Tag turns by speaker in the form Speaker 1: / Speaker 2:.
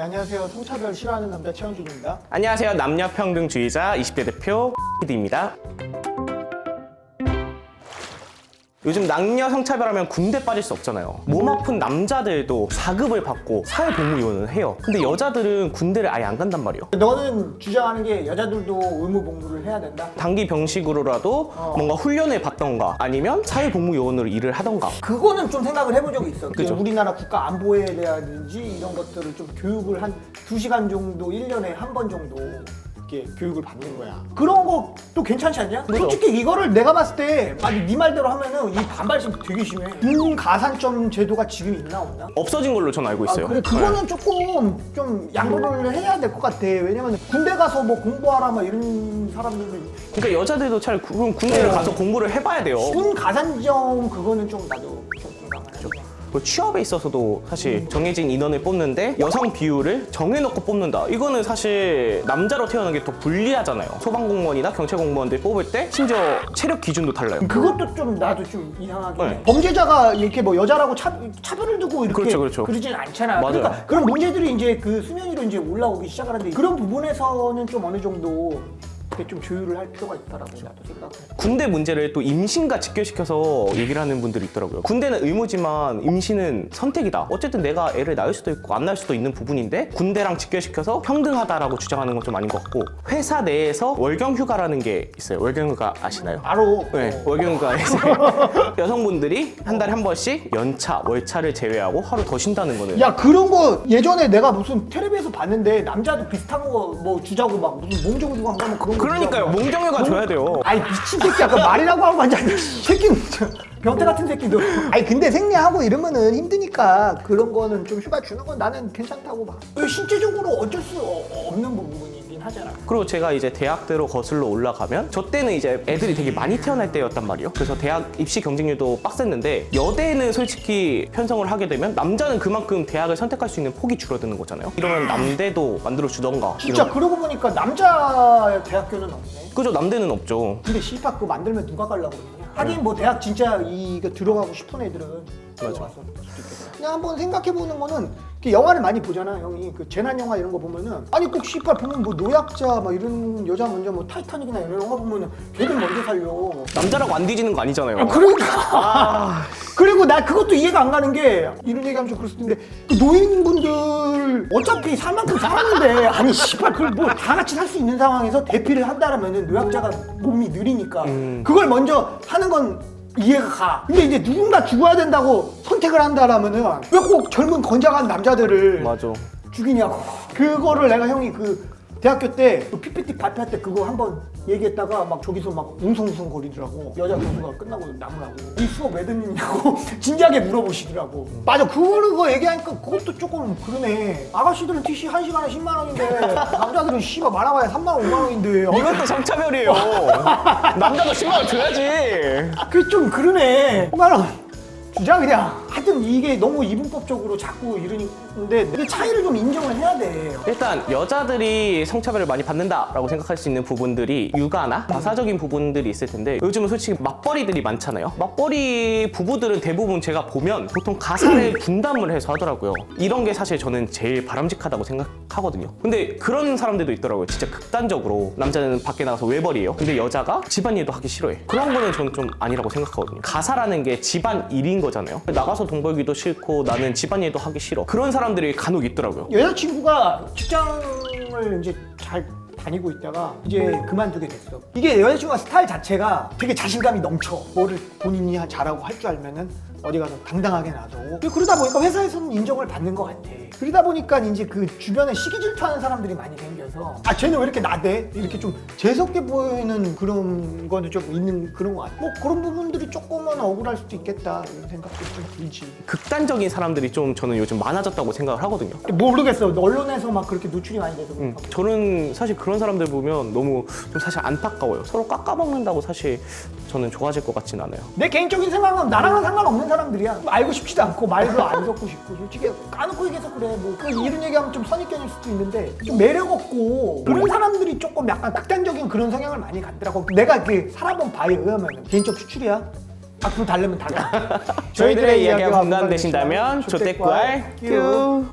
Speaker 1: 네, 안녕하세요. 성차별 싫어하는 남자 최현준입니다.
Speaker 2: 안녕하세요. 남녀평등주의자 20대 대표 PD입니다. 요즘 남녀 성차별하면 군대 빠질 수 없잖아요. 몸 아픈 남자들도 4급을 받고 사회복무요원을 해요. 근데 여자들은 군대를 아예 안 간단 말이에요.
Speaker 1: 너는 주장하는 게 여자들도 의무복무를 해야 된다?
Speaker 2: 단기 병식으로라도
Speaker 1: 어.
Speaker 2: 뭔가 훈련을 받던가 아니면 사회복무요원으로 일을 하던가.
Speaker 1: 그거는 좀 생각을 해본 적이 있어.
Speaker 2: 그죠.
Speaker 1: 우리나라 국가 안보에 대하든지 이런 것들을 좀 교육을 한 두시간 정도, 일년에 한 번 정도 이렇게 교육을 받는 거야. 그런 것도 괜찮지 않냐? 솔직히 이거를 내가 봤을 때 만약 네 말대로 하면은 이 반발심 되게 심해. 군 가산점 제도가 지금 있나 없나?
Speaker 2: 없어진 걸로 전 알고 있어요.
Speaker 1: 아, 그래 그거는 조금 좀 양보를 해야 될 것 같아. 왜냐면 군대 가서 뭐 공부하라 막 이런 사람들은
Speaker 2: 그러니까 여자들도 잘 구- 군대를
Speaker 1: 네.
Speaker 2: 가서 공부를 해봐야 돼요.
Speaker 1: 군 가산점 그거는 좀 나도 좀 공감하 는 거.
Speaker 2: 그 취업에 있어서도 사실 정해진 인원을 뽑는데 여성 비율을 정해놓고 뽑는다. 이거는 사실 남자로 태어난 게 더 불리하잖아요. 소방공무원이나 경찰공무원들 뽑을 때 심지어 체력 기준도 달라요.
Speaker 1: 그것도 좀 나도 좀 이상하게
Speaker 2: 네.
Speaker 1: 범죄자가 이렇게 뭐 여자라고 차, 차별을 두고 이렇게
Speaker 2: 그렇죠, 그렇죠.
Speaker 1: 그러진 않잖아.
Speaker 2: 맞아요.
Speaker 1: 그러니까 그런 문제들이 이제 그 수면 위로 이제 올라오기 시작하는데 그런 부분에서는 좀 어느 정도 이렇게 좀 조율을 할 필요가 있다라고 나도 생각해.
Speaker 2: 군대 문제를 또 임신과 직결시켜서 얘기를 하는 분들이 있더라고요. 군대는 의무지만 임신은 선택이다. 어쨌든 내가 애를 낳을 수도 있고 안 낳을 수도 있는 부분인데 군대랑 직결시켜서 평등하다라고 주장하는 건 좀 아닌 것 같고 회사 내에서 월경 휴가라는 게 있어요. 월경 휴가 아시나요?
Speaker 1: 바로
Speaker 2: 네, 월경 휴가에서 여성분들이 한 달에 한 번씩 연차, 월차를 제외하고 하루 더 쉰다는 거는
Speaker 1: 야 그런 거 예전에 내가 무슨 텔레비에서 봤는데 남자도 비슷한 거 뭐 주자고 막 무슨 몽정주고 한번 그런 거
Speaker 2: 그러니까요.
Speaker 1: 주자고.
Speaker 2: 몽정휴가 줘야 돼요.
Speaker 1: 아이 미친 새끼 아까 말이라고 하고 앉아 진짜 변태 같은 새끼도 아니 근데 생리하고 이러면은 힘드니까 그런 거는 좀 휴가 주는 건 나는 괜찮다고 봐 신체적으로 어쩔 수 어- 없는 부분이긴 하잖아
Speaker 2: 그리고 제가 이제 대학대로 거슬러 올라가면 저 때는 이제 애들이 되게 많이 태어날 때였단 말이에요. 그래서 대학 입시 경쟁률도 빡셌는데 여대는 솔직히 편성을 하게 되면 남자는 그만큼 대학을 선택할 수 있는 폭이 줄어드는 거잖아요. 이러면 남대도 만들어 주던가.
Speaker 1: 진짜 그러고 보니까 남자 대학교는 없네
Speaker 2: 그죠 남대는 없죠.
Speaker 1: 근데 씨발 그거 만들면 누가 가려고 그러냐 하긴 뭐 대학 진짜 이거 들어가고 싶은 애들은
Speaker 2: 맞아.
Speaker 1: 들어가서. 그냥 한번 생각해 보는 거는 이렇게 영화를 많이 보잖아 형이 그 재난 영화 이런 거 보면은 아니 꼭 씨발 보면 뭐 노약자 막 이런 여자 먼저 뭐 타이타닉이나 이런 영화 보면은 걔들 먼저 살려
Speaker 2: 남자라고 안 뒤지는 거 아니잖아요.
Speaker 1: 아, 그러니까 그리고 나 그것도 이해가 안 가는 게 이런 얘기하면 좀 그럴 수도 있는데 그 노인분들 어차피 살 만큼 살았는데 아니 씨발 그걸 뭐 다 같이 살 수 있는 상황에서 대피를 한다라면은 노약자가 몸이 느리니까 그걸 먼저 하는 건 이해가 가. 근데 이제 누군가 죽어야 된다고 선택을 한다라면은 왜 꼭 젊은 건장한 남자들을
Speaker 2: 맞아.
Speaker 1: 죽이냐고. 그거를 내가 형이 그 대학교 때 그 PPT 발표할 때 그거 한번 얘기했다가 막 저기서 막 웅성웅성 거리더라고. 여자 교수가 끝나고 남으라고. 이 수업 왜 듣느냐고 진지하게 물어보시더라고. 맞아. 그거 얘기하니까 그것도 조금 그러네. 아가씨들은 TC 한 시간에 10만 원인데 남자들은 씨발 많아봐야 3만 원, 5만 원인데. 어,
Speaker 2: 이것도 성차별이에요. 남자도 10만 원 줘야지.
Speaker 1: 그게 좀 그러네. 5만 원. 주자 그냥. 하여튼 이게 너무 이분법적으로 자꾸 이러는데 이 차이를 좀 인정을 해야 돼.
Speaker 2: 일단 여자들이 성차별을 많이 받는다라고 생각할 수 있는 부분들이 육아나 가사적인 부분들이 있을 텐데 요즘은 솔직히 맞벌이들이 많잖아요. 맞벌이 부부들은 대부분 제가 보면 보통 가사를 분담을 해서 하더라고요. 이런 게 사실 저는 제일 바람직하다고 생각하거든요. 근데 그런 사람들도 있더라고요. 진짜 극단적으로 남자는 밖에 나가서 외벌이에요. 근데 여자가 집안일도 하기 싫어해. 그런 거는 저는 좀 아니라고 생각하거든요. 가사라는 게 집안일인 거잖아요. 나가서 돈 벌기도 싫고 나는 집안일도 하기 싫어. 그런 사람들이 간혹 있더라고요.
Speaker 1: 여자친구가 직장을 이제 잘 다니고 있다가 이제 그만두게 됐어. 이게 여자친구가 스타일 자체가 되게 자신감이 넘쳐. 뭐를 본인이 잘하고 할 줄 알면은 어디 가서 당당하게 나서고. 그러다 보니까 회사에서는 인정을 받는 것 같아. 그러다 보니까 이제 그 주변에 시기 질투하는 사람들이 많이 생겨서 아 쟤는 왜 이렇게 나대? 이렇게 좀 재수없게 보이는 그런 거는 좀 있는 그런 것 같아. 뭐 그런 부분들이 조금은 억울할 수도 있겠다 이런 생각도 좀 들지.
Speaker 2: 극단적인 사람들이 좀 저는 요즘 많아졌다고 생각을 하거든요.
Speaker 1: 모르겠어. 언론에서 막 그렇게 노출이 많이 돼서
Speaker 2: 음. 저는 사실 그런 사람들 보면 너무 좀 사실 안타까워요. 서로 깎아먹는다고 사실 저는 좋아질 것 같진 않아요.
Speaker 1: 내 개인적인 생각은 나랑은 상관없는 사람들이야. 알고 싶지도 않고 말도 안 섞고 싶고 솔직히 까놓고 얘기해서 그래. 뭐그 이런 얘기하면 좀 선입견일 수도 있는데 좀 매력 없고 그런 사람들이 조금 약간 극단적인 그런 성향을 많이 갖더라고. 내가 그 살아본 바에 의하면 개인적 추출이야. 앞으로 달려면 달라.
Speaker 2: 저희들의 이야기가 공감되신다면 조태꿀 큐.